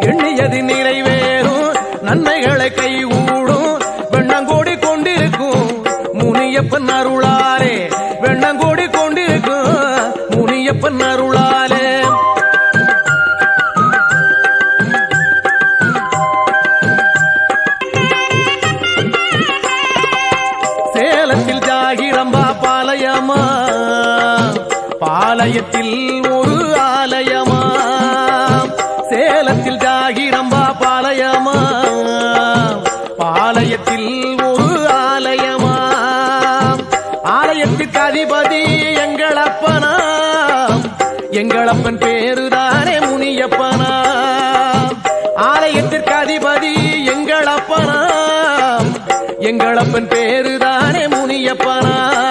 எண்ணியது நிறைவேறும் நன்மைகளை கைகூடும். வெண்ணங்கோடி கொண்டிருக்கும் முனியப்பன் அருளாலே. வெண்ணங்கோடி கொண்டிருக்கும் முனியப்பன் அருளாலே. சேலத்தில் ஜாகிரம்பா பாளையமா பாளையத்தில் ஒரு ஆகிரம்பா பாளையமா? பாளையத்தில் ஒரு ஆலயமா? ஆலயத்திற்கு அதிபதி எங்களப்பனா? எங்களப்பன் பேருதானே முனியப்பனா? ஆலயத்திற்கு அதிபதி எங்களப்பனா? எங்களப்பன் பேருதானே முனியப்பனா?